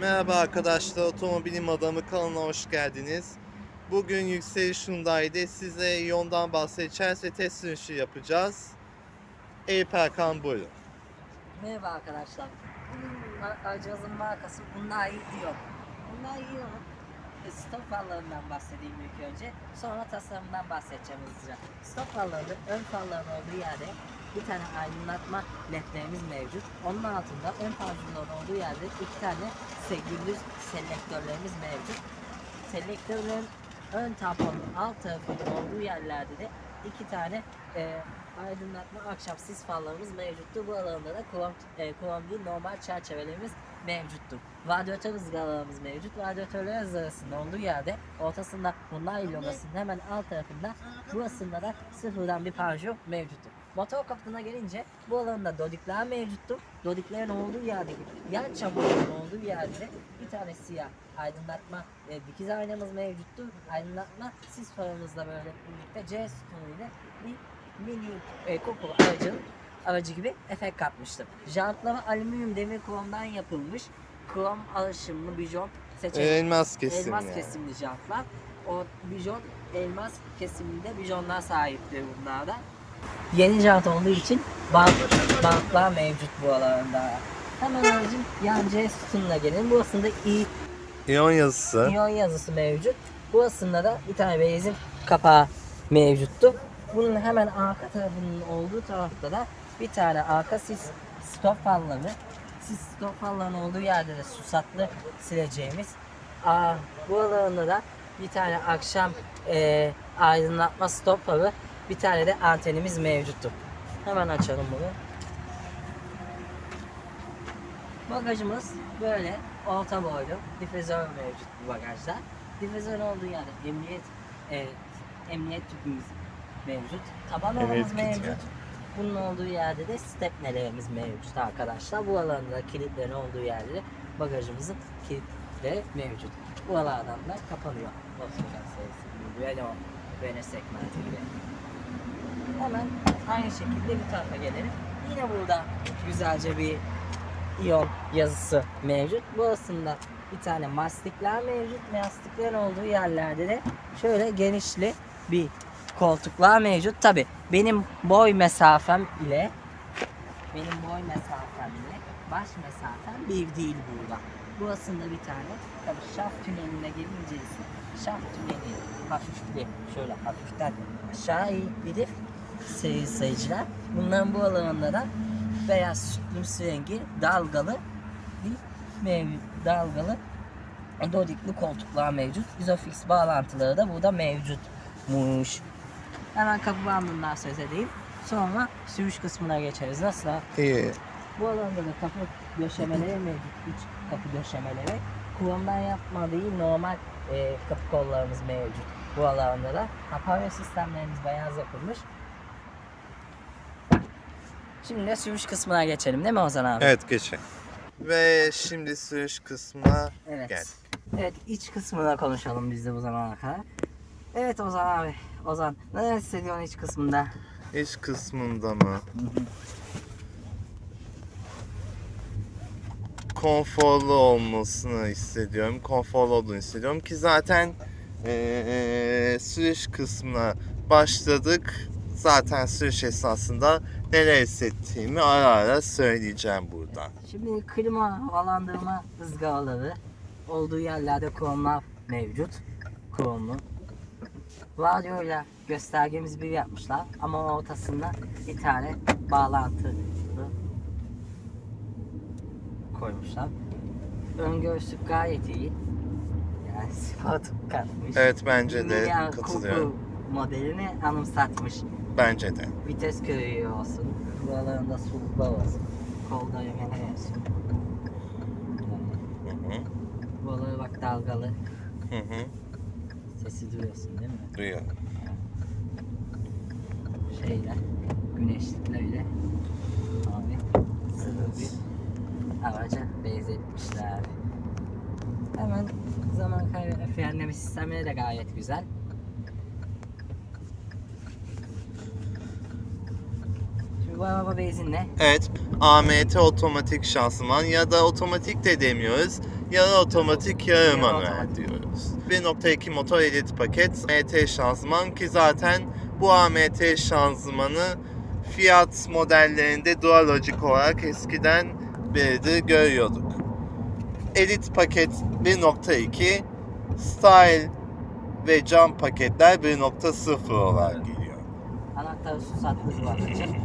Merhaba arkadaşlar, Otomobilim Adamı kanalına hoş geldiniz. Bugün Yükseliş Hyundai'de size yoldan bahsedeceğiz ve test sürüşü yapacağız. Eyüp Erkan buyurun. Merhaba arkadaşlar. Bugün a- aracımızın markası Hyundai Ion. Hyundai Ion'un e, stop farlarından bahsedeyim ilk önce. Sonra tasarımından bahsedeceğim hızlıca. Stop farlarında ön farların olduğu yerde bir tane aydınlatma ledlerimiz mevcut. Onun altında ön panjurların olduğu yerde iki tane gündüz selektörlerimiz mevcut. Selektörlerin ön tamponun alt tarafının olduğu yerlerde de iki tane e, aydınlatma akşam sis farlarımız mevcuttur. Bu alanda da krom, e, krom değil normal çerçevelerimiz mevcuttur. Radyatör ızgaralarımız mevcut. Radyatörler arasında olduğu yerde ortasında bunlar logosının hemen alt tarafında burasında da sıfırdan bir panjur mevcuttur. Motor kapısına gelince bu alanda dodikler mevcuttur. Dodiklerin olduğu yerde yan çamurların olduğu yerde de bir tane siyah aydınlatma e, dikiz aynamız mevcuttur. Aydınlatma sis farımızla böyle birlikte C sütunu ile bir mini e, kokulu aracın aracı gibi efekt katmıştır. Jantları alüminyum demir kromdan yapılmış. Krom alaşımlı bijon seçeneği. Elmas kesim elmas yani. kesimli jantlar. O bijon elmas kesiminde bijonlar sahiptir bunlarda. Yeni jant olduğu için bant, bantlar mevcut bu alanında. Hemen aracın yan C sütununa gelin. Burasında i İyon yazısı. İyon yazısı mevcut. Burasında da bir tane benzin kapağı mevcuttu. Bunun hemen arka tarafının olduğu tarafta da bir tane arka sis stop fanları. Sis stop fanlarının olduğu yerde de susatlı sileceğimiz. Aa, bu alanında da bir tane akşam e, aydınlatma stop bir tane de antenimiz mevcuttu. Hemen açalım bunu. Bagajımız böyle orta boylu difüzör mevcut bu bagajda. Difüzör olduğu yerde emniyet e, emniyet tüpümüz mevcut. Taban alanımız kiti mevcut. yani. Bunun olduğu yerde de stepnelerimiz mevcut arkadaşlar. Bu alanda kilitlerin olduğu yerde de bagajımızın kilitleri mevcut. Bu alandan da kapanıyor. Volkswagen serisi gibi, Renault, Renault segmenti gibi. Hemen aynı şekilde bir tarafa gelelim. Yine burada güzelce bir iyon yazısı mevcut. Burasında bir tane mastikler mevcut. Mastiklerin olduğu yerlerde de şöyle genişli bir koltuklar mevcut. Tabi benim boy mesafem ile benim boy mesafem ile baş mesafem bir değil burada. Burasında bir tane tabi şaft tüneline gelince ise şaft tüneli hafifli şöyle hafiften aşağı eğiklidir sevgili sayıcılar. Bunların bu alanında da beyaz sütlümsü rengi dalgalı bir mevcut dalgalı dodikli koltuklar mevcut. Isofix bağlantıları da burada mevcutmuş. Hemen kapı bandından söz edeyim. Sonra sürüş kısmına geçeriz. Nasıl? İyi. Bu alanda da kapı döşemeleri mevcut. İç kapı döşemeleri. Kromdan yapma değil normal e, kapı kollarımız mevcut. Bu alanda da. Aparatör sistemlerimiz beyaz yapılmış. Şimdi de sürüş kısmına geçelim değil mi Ozan abi? Evet geçelim. Ve şimdi sürüş kısmına Evet. geldik. Evet iç kısmına konuşalım biz de bu zamana kadar. Evet Ozan abi. Ozan neler hissediyorsun iç kısmında? İç kısmında mı? konforlu olmasını hissediyorum. Konforlu olduğunu hissediyorum ki zaten eee, sürüş kısmına başladık. Zaten sürüş esnasında neler hissettiğimi ara ara söyleyeceğim buradan. Şimdi klima, havalandırma ızgaraları olduğu yerlerde kromlar mevcut. Kromlu. Radyoyla göstergemizi bir yapmışlar ama ortasında bir tane bağlantı koymuşlar. Ön göğüslük gayet iyi. Yani sport katmış. Evet bence de Mini katılıyorum. Cooper modelini anımsatmış. Bence de. Vites körüğü olsun. Buralarında suluklar olsun. Kolda yöneler olsun. Hı hı. Buraları bak dalgalı. Hı hı. Sesi duyuyorsun değil mi? Duyuyorum. Şeyler. Güneşliklerle. Abi sınır bir araca benzetmişler. Hemen zaman kaybı frenleme sistemleri de gayet güzel. Şimdi bu araba benzinle Evet, AMT otomatik şanzıman ya da otomatik de demiyoruz. Yarı otomatik, yarı manuel diyoruz. 1.2 motor elit paket, AMT şanzıman ki zaten bu AMT şanzımanı Fiat modellerinde dual logic olarak eskiden beridir görüyorduk. Elit paket 1.2, Style ve cam paketler 1.0 olarak geliyor. Anahtarı susatlı bu aracın.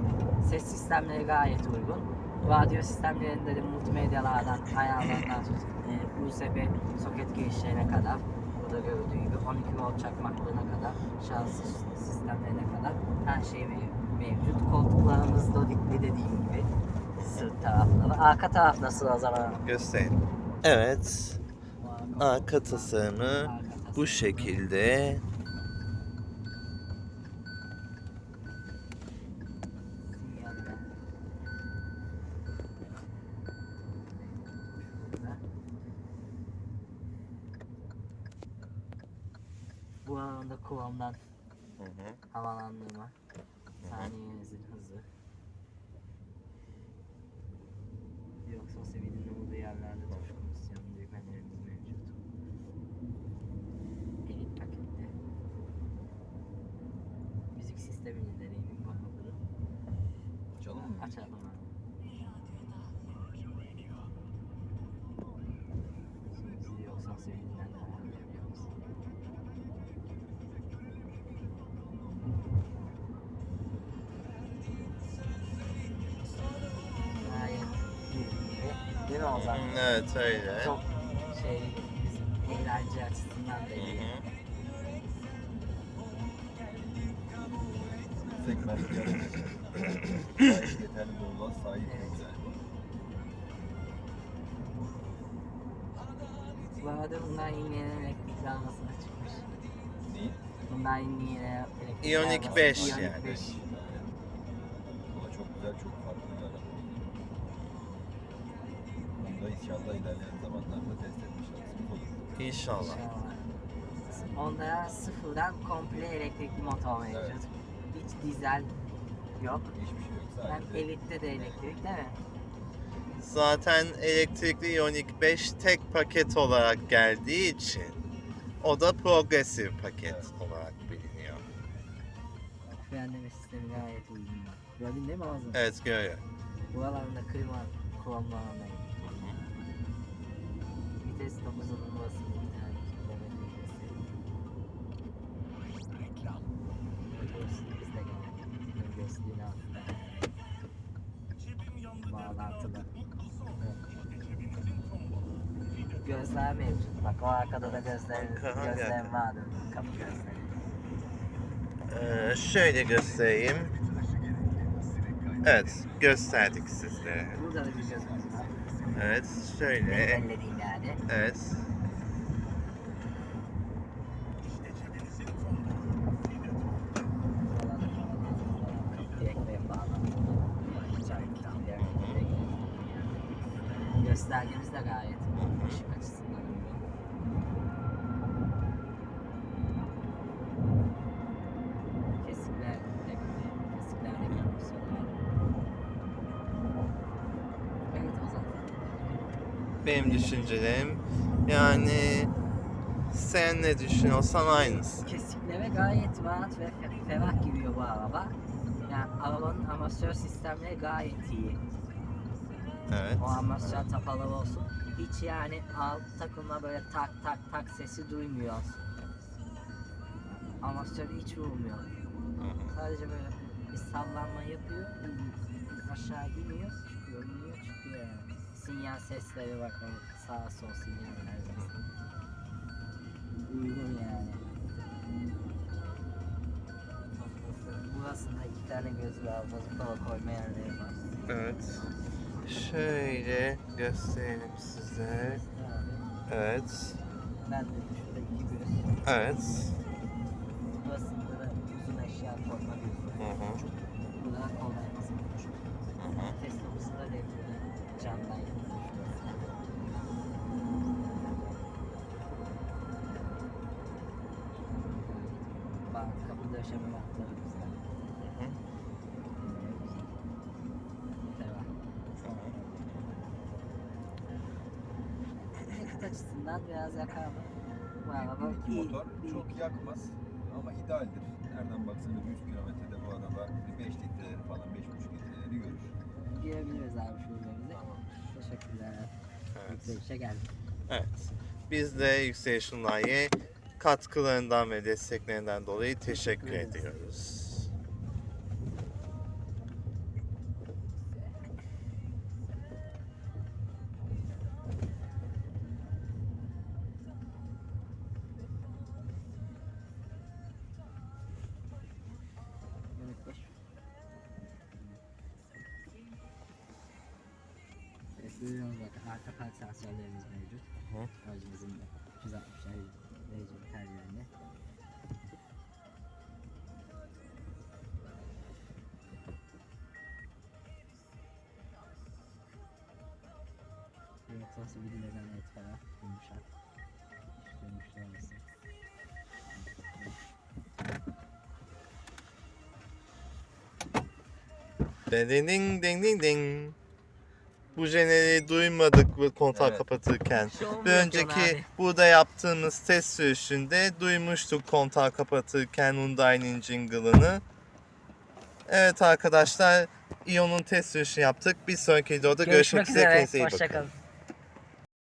Ses sistemleri gayet uygun. Radyo sistemlerinde de multimedyalardan ayarlarından tut e, USB soket girişlerine kadar burada gördüğü gibi 12 volt çakmaklığına kadar şarj sistemlerine kadar her şey mev- mevcut. Koltuklarımız dodikli dediğim gibi sırt tarafları. Arka taraf nasıl o zaman? Göstereyim. Evet, arka tasarımı bu şekilde. Sinyalde. Bu kullanılan Hı hı. havalandırma. Saniyenizin hızı yoksa sevinin olduğu yerlerde tuş Ozan? Evet öyle. Çok şey bizim eğlence açısından da iyi. hı. Segment yarış. Gayet yeterli bolluğa sahip Evet. Bu arada bundan yeni elektrikli almasına çıkmış. Neyi? Bundan yeni elektrikli Ioniq arabası- 5 Ioniq yani. 5. inşallah ilerleyen zamanlarda test etme şansımız olur. İnşallah. İnşallah. Onda sıfırdan komple elektrikli motor mevcut. Evet. Hiç dizel yok. Hiçbir şey yok. Sadece Elite'de de elektrik değil mi? Zaten elektrikli Ioniq 5 tek paket olarak geldiği için o da progresif paket Evet. olarak biliniyor. Frenleme sistemi gayet uygun. Gördün değil mi ağzını? Evet görüyorum. Buralarında klima kullanmalarına Vites 9'un basılı bir tane kilometre. Göğsümüz de geldi. Göğsümün altında. Bağlantılı. Gözler mevcut. Bak o arkada da gözler, gözler vardı. Kapı gözleri. Ee, şöyle göstereyim. Evet gösterdik sizlere. Burada da bir gözümüz var. Evet şöyle. Yani. Evet. Benim düşüncelerim yani sen ne düşünüyorsan aynısı. Kesiklere gayet rahat ve fe- ferah giriyor bu araba. Yani arabanın amasör sistemleri gayet iyi. Evet. O amasör tapaları olsun. Hiç yani alt takımla böyle tak tak tak sesi duymuyor. Amasör hiç vurmuyor. Sadece böyle bir sallanma yapıyor. Aşağı iniyor. Sinyal sesleri bak o sağ sol sinyaller. Uygun yani. Burası- Burasında iki tane gözü var. Bozuklara koyma yerleri var. Evet. Şöyle gösterelim size. Evet. ben de şurada iki göz. Evet. Burasında da uzun eşya koyma gözü. Hı hı. Burada kol döşeme bantları güzel. Hı açısından biraz yakar mı? Bu araba iyi. motor iyi. çok yakmaz ama idealdir. Nereden baksanız 100 kilometrede bu araba bir 5 litreleri falan 5,5 litreleri görür. Girebiliriz abi şu üzerimize. Teşekkürler. Evet. Yükselişe geldik. Evet. Biz de Yükseliş Hyundai'ye katkılarından ve desteklerinden dolayı teşekkür Evet. ediyoruz. Bakın arka park sensörlerimiz mevcut. Hı. Aracımızın da 360 derece Ding ding ding ding ding. Bu jeneriği duymadık bu kontağı Evet. kapatırken. Şov Bir yapıyorsun önceki abi? burada yaptığımız test sürüşünde duymuştuk kontağı kapatırken Hyundai'nin jingle'ını. Evet arkadaşlar, Ion'un test sürüşü yaptık. Bir sonraki videoda görüşmek, üzere. Kendinize iyi bakın. Hoşçakalın.